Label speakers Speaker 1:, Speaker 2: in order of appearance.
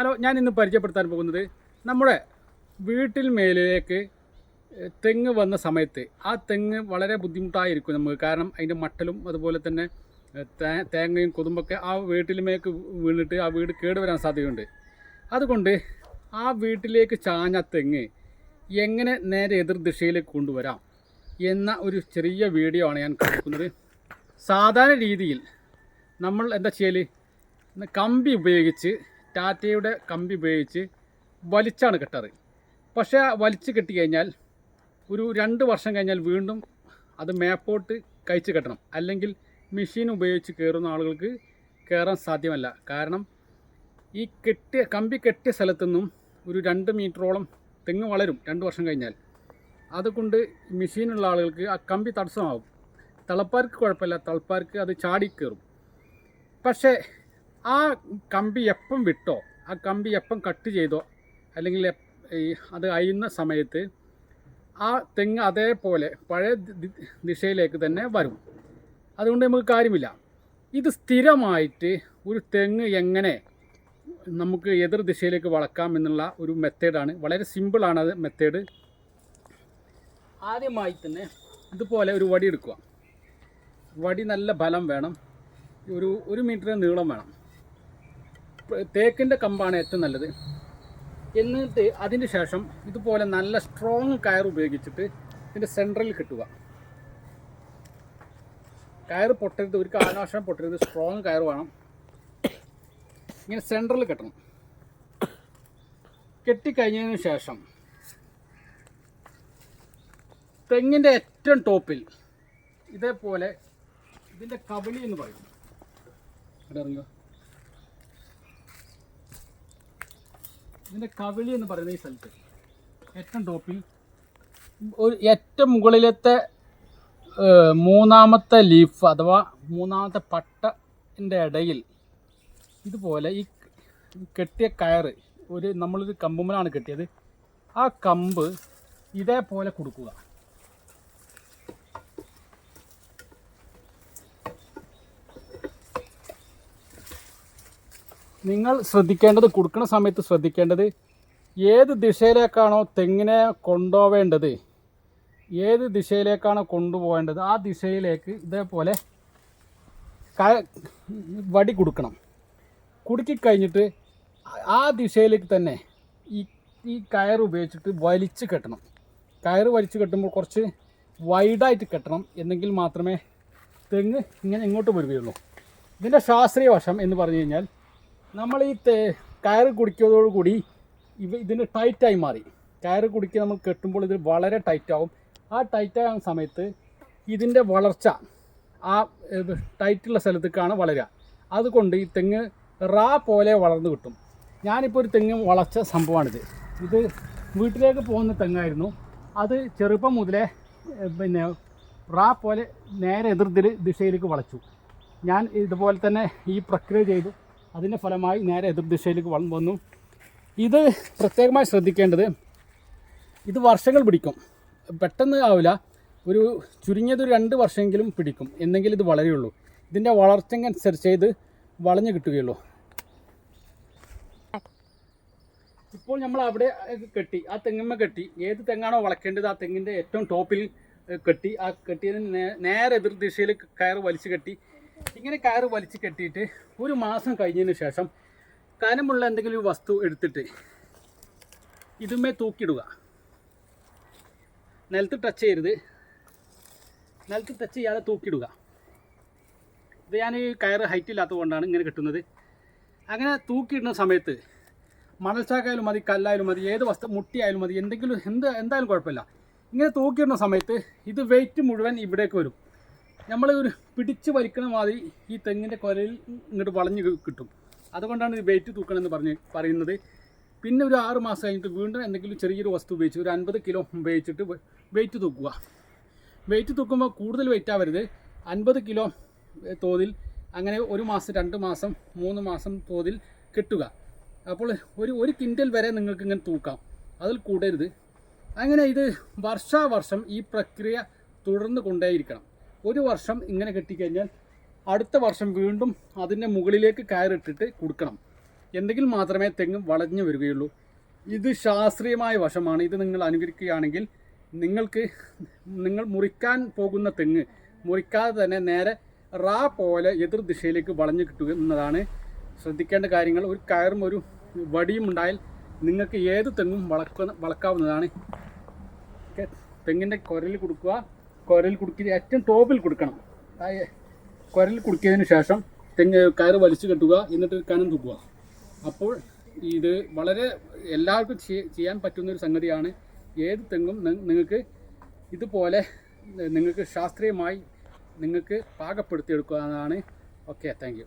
Speaker 1: Hello ഞാൻ ഇന്ന് പരിചയപ്പെടുത്താൻ പോകുന്നത് നമ്മുടെ വീട്ടിൽ മേലിലേക്ക് തെങ്ങ് വന്ന സമയത്ത്. ആ തെങ്ങ് വളരെ ബുദ്ധിമുട്ടായിരിക്കും നമുക്ക്. കാരണം അതിന്റെ മട്ടലും അതുപോലെ തന്നെ തേങ്ങയും കൊതുമ്പൊക്കെ ആ വീട്ടിലുമേക്ക് വീണിട്ട് ആ വീട് കേടുവരാൻ സാധ്യതയുണ്ട്. അതുകൊണ്ട് ആ വീട്ടിലേക്ക് ചാഞ്ഞ തെങ്ങ് എങ്ങനെ നേരെ എതിർ ദിശയിലേക്ക് കൊണ്ടുവരാം എന്ന ഒരു ചെറിയ വീഡിയോ ആണ് ഞാൻ കാണിക്കുന്നത്. സാധാരണ രീതിയിൽ നമ്മൾ എന്താ ചെയ്യൽ കമ്പി ഉപയോഗിച്ച് ടാറ്റയുടെ കമ്പി ഉപയോഗിച്ച് വലിച്ചാണ് കെട്ടാറ്. പക്ഷേ വലിച്ച് കെട്ടി കഴിഞ്ഞാൽ ഒരു രണ്ട് വർഷം കഴിഞ്ഞാൽ വീണ്ടും അത് മേപ്പോട്ട് കഴിച്ച് കെട്ടണം. അല്ലെങ്കിൽ മെഷീൻ ഉപയോഗിച്ച് കയറുന്ന ആളുകൾക്ക് കയറാൻ സാധ്യമല്ല. കാരണം ഈ കെട്ടിയ കമ്പി കെട്ടിയ സ്ഥലത്തു നിന്നും ഒരു രണ്ട് മീറ്ററോളം തെങ്ങ് വളരും രണ്ട് വർഷം കഴിഞ്ഞാൽ. അതുകൊണ്ട് മെഷീനുള്ള ആളുകൾക്ക് ആ കമ്പി തടസ്സമാകും. തളപ്പാർക്ക് കുഴപ്പമില്ല. തളപ്പാർക്ക് അത് ചാടി കയറും. പക്ഷേ ആ കമ്പി എപ്പം വിട്ടോ ആ കമ്പി എപ്പം കട്ട് ചെയ്തോ അല്ലെങ്കിൽ അത് അയുന്ന സമയത്ത് ആ തെങ്ങ് അതേപോലെ പഴയ ദിശയിലേക്ക് തന്നെ വരും. അതുകൊണ്ട് നമുക്ക് കാര്യമില്ല. ഇത് സ്ഥിരമായിട്ട് ഒരു തെങ്ങ് എങ്ങനെ നമുക്ക് എതിർ ദിശയിലേക്ക് വളക്കാം എന്നുള്ള ഒരു മെത്തേഡാണ്. വളരെ സിമ്പിളാണ് അത് മെത്തേഡ്. ആദ്യമായി തന്നെ ഇതുപോലെ ഒരു വടി എടുക്കുക. വടി നല്ല ബലം വേണം. ഒരു ഒരു മീറ്റർ നീളം വേണം. തേക്കിന്റെ കമ്പാണ് ഏറ്റവും നല്ലത്. എന്നിട്ട് അതിന് ശേഷം ഇതുപോലെ നല്ല സ്ട്രോങ് കയർ ഉപയോഗിച്ചിട്ട് ഇതിന്റെ സെൻട്രലിൽ കെട്ടുക. കയർ പൊട്ടരുത് ഒരു കാലാവശം പൊട്ടരുത് സ്ട്രോങ് കയർ വേണം. ഇങ്ങനെ സെൻട്രലിൽ കെട്ടണം. കെട്ടിക്കഴിഞ്ഞതിന് ശേഷം തെങ്ങിന്റെ ഏറ്റവും ടോപ്പിൽ ഇതേപോലെ ഇതിന്റെ കബളി എന്ന് പറയും. ഇറങ്ങുക ഇതിന്റെ കവിളി എന്ന് പറയുന്ന ഈ സ്ഥലത്ത്. ഏറ്റവും ടോപ്പിൽ. ഒരു ഏറ്റവും മുകളിലത്തെ മൂന്നാമത്തെ ലീഫ് അഥവാ മൂന്നാമത്തെ പട്ടന്റെ ഇടയിൽ ഇതുപോലെ ഈ കെട്ടിയ കയറ് ഒരു നമ്മളൊരു കമ്പുമ്മലാണ് കെട്ടിയത്. ആ കമ്പ് ഇതേപോലെ കൊടുക്കുക. നിങ്ങൾ ശ്രദ്ധിക്കേണ്ടത് കൊടുക്കുന്ന സമയത്ത് ശ്രദ്ധിക്കേണ്ടത് ഏത് ദിശയിലേക്കാണോ തെങ്ങിനെ കൊണ്ടുപോവേണ്ടത്? ഏത് ദിശയിലേക്കാണോ കൊണ്ടുപോകേണ്ടത് ആ ദിശയിലേക്ക് ഇതേപോലെ വടി കൊടുക്കണം. കുടുക്കിക്കഴിഞ്ഞിട്ട് ആ ദിശയിലേക്ക് തന്നെ ഈ ഈ കയർ ഉപയോഗിച്ചിട്ട് വലിച്ചു കെട്ടണം. കയർ വലിച്ചു കെട്ടുമ്പോൾ കുറച്ച് വൈഡായിട്ട് കെട്ടണം എന്നെങ്കിൽ മാത്രമേ തെങ്ങ് ഇങ്ങനെ ഇങ്ങോട്ട് വരികയുള്ളൂ. ഇതിന്റെ ശാസ്ത്രീയ വശം എന്ന് പറഞ്ഞു കഴിഞ്ഞാൽ നമ്മൾ ഈ കയറ് കുടിക്കുന്നതോടുകൂടി ഇവ ഇതിന് ടൈറ്റായി മാറി. കയറ് കുടുക്കി നമ്മൾ കെട്ടുമ്പോൾ ഇത് വളരെ ടൈറ്റാവും ആ ടൈറ്റാകുന്ന സമയത്ത് ഇതിന്റെ വളർച്ച ആ ടൈറ്റുള്ള സ്ഥലത്തേക്കാണ് വളരുക. അതുകൊണ്ട് ഈ തെങ്ങ് റാ പോലെ വളർന്നു കിട്ടും. ഞാനിപ്പോൾ ഒരു തെങ്ങ് വളച്ച സംഭവമാണിത്. ഇത് വീട്ടിലേക്ക് പോകുന്ന തെങ്ങായിരുന്നു. അത് ചെറുപ്പം മുതലേ പിന്നെ റാ പോലെ നേരെ എതിർതിൽ ദിശയിലേക്ക് വളച്ചു. ഞാൻ ഇതുപോലെ തന്നെ ഈ പ്രക്രിയ ചെയ്തു. അതിന്റെ ഫലമായി നേരെ എതിർദിശയിലേക്ക് ദിശയിലേക്ക് വള- വന്നു. ഇത് പ്രത്യേകമായി ശ്രദ്ധിക്കേണ്ടത് ഇത് വർഷങ്ങൾ പിടിക്കും. പെട്ടെന്ന് ആവില്ല. ഒരു ചുരുങ്ങിയത് ഒരു രണ്ട് വർഷമെങ്കിലും പിടിക്കും. എന്നെങ്കിലും ഇത് വളരെയുള്ളൂ ഇതിന്റെ വളർച്ചയ്ക്കനുസരിച്ച് ഇത് വളഞ്ഞു കിട്ടുകയുള്ളൂ. ഇപ്പോൾ നമ്മൾ അവിടെ കെട്ടി. ആ തെങ്ങിമ്മ കെട്ടി. ഏത് തെങ്ങാണോ വളക്കേണ്ടത് ആ തെങ്ങിന്റെ ഏറ്റവും ടോപ്പിൽ കെട്ടി. ആ കെട്ടിയതിന് നേരെ എതിർ ദിശയിൽ കയറ് വലിച്ചു കെട്ടി. ഇങ്ങനെ കയറ് വലിച്ചു കെട്ടിയിട്ട് ഒരു മാസം കഴിഞ്ഞതിന് ശേഷം കനമുള്ള എന്തെങ്കിലും ഒരു വസ്തു എടുത്തിട്ട് ഇതുമേ തൂക്കിയിടുക. നിലത്ത് ടച്ച് ചെയ്യരുത്. നിലത്ത് ടച്ച് ചെയ്യാതെ തൂക്കിയിടുക. ഇത് ഞാൻ കയറ് ഹൈറ്റ് ഇല്ലാത്തത് കൊണ്ടാണ് ഇങ്ങനെ കിട്ടുന്നത്. അങ്ങനെ തൂക്കിയിടുന്ന സമയത്ത് മണൽച്ചാക്കായാലും മതി കല്ലായാലും മതി ഏത് വസ്തു മുട്ടിയായാലും മതി എന്തെങ്കിലും എന്ത് എന്തായാലും കുഴപ്പമില്ല. ഇങ്ങനെ തൂക്കിയിടുന്ന സമയത്ത് ഇത് വെയിറ്റ് മുഴുവൻ ഇവിടേക്ക് വരും. നമ്മൾ ഒരു പിടിച്ച് വലിക്കണ മാതിരി ഈ തെങ്ങിന്റെ കൊലയിൽ ഇങ്ങോട്ട് വളഞ്ഞ് കിട്ടും. അതുകൊണ്ടാണ് ഇത് വെയിറ്റ് തൂക്കണമെന്ന് പറഞ്ഞ് പറയുന്നത്. പിന്നെ ഒരു ആറ് മാസം കഴിഞ്ഞിട്ട് വീണ്ടും എന്തെങ്കിലും ചെറിയൊരു വസ്തു ഉപയോഗിച്ച് ഒരു അൻപത് കിലോ ഉപയോഗിച്ചിട്ട് വെയിറ്റ് തൂക്കുക. വെയിറ്റ് തൂക്കുമ്പോൾ കൂടുതൽ വെയിറ്റ് ആവരുത്. അൻപത് കിലോ തോതിൽ അങ്ങനെ ഒരു മാസം രണ്ട് മാസം മൂന്ന് മാസം തോതിൽ കിട്ടുക. അപ്പോൾ ഒരു ഒരു കിൻഡൽ വരെ നിങ്ങൾക്ക് ഇങ്ങനെ തൂക്കാം. അതിൽ കൂടരുത്. അങ്ങനെ ഇത് വർഷാവർഷം ഈ പ്രക്രിയ തുടർന്ന് കൊണ്ടേയിരിക്കണം. ഒരു വർഷം ഇങ്ങനെ കെട്ടിക്കഴിഞ്ഞാൽ അടുത്ത വർഷം വീണ്ടും അതിന്റെ മുകളിലേക്ക് കയറിട്ടിട്ട് കൊടുക്കണം. എന്തെങ്കിൽ മാത്രമേ തെങ്ങ് വളഞ്ഞു വരികയുള്ളൂ. ഇത് ശാസ്ത്രീയമായ വശമാണ്. ഇത് നിങ്ങൾ അനുകരിക്കുകയാണെങ്കിൽ നിങ്ങൾക്ക് നിങ്ങൾ മുറിക്കാൻ പോകുന്ന തെങ്ങ് മുറിക്കാതെ തന്നെ നേരെ റാ പോലെ എതിർ ദിശയിലേക്ക് വളഞ്ഞു കിട്ടുക എന്നതാണ്. ശ്രദ്ധിക്കേണ്ട കാര്യങ്ങൾ. ഒരു കയറും ഒരു വടിയും ഉണ്ടായാൽ നിങ്ങൾക്ക് ഏത് തെങ്ങും വളക്കുന്ന വളക്കാവുന്നതാണ്. തെങ്ങിന്റെ കുരൽ കൊടുക്കുക. കുരൽ കുടുക്കി ഏറ്റവും ടോപ്പിൽ കൊടുക്കണം. കുരൽ കുടുക്കിയതിന് ശേഷം തെങ്ങ് കയറ് വലിച്ചു കെട്ടുക എന്നിട്ട് കനം തൂക്കുക അപ്പോൾ ഇത് വളരെ എല്ലാവർക്കും ചെയ്യാൻ പറ്റുന്ന ഒരു സംഗതിയാണ്. ഏത് തെങ്ങും നിങ്ങൾക്ക് ഇതുപോലെ നിങ്ങൾക്ക് ശാസ്ത്രീയമായി നിങ്ങൾക്ക് പാകപ്പെടുത്തിയെടുക്കാവുന്നതാണ് ഓക്കെ താങ്ക്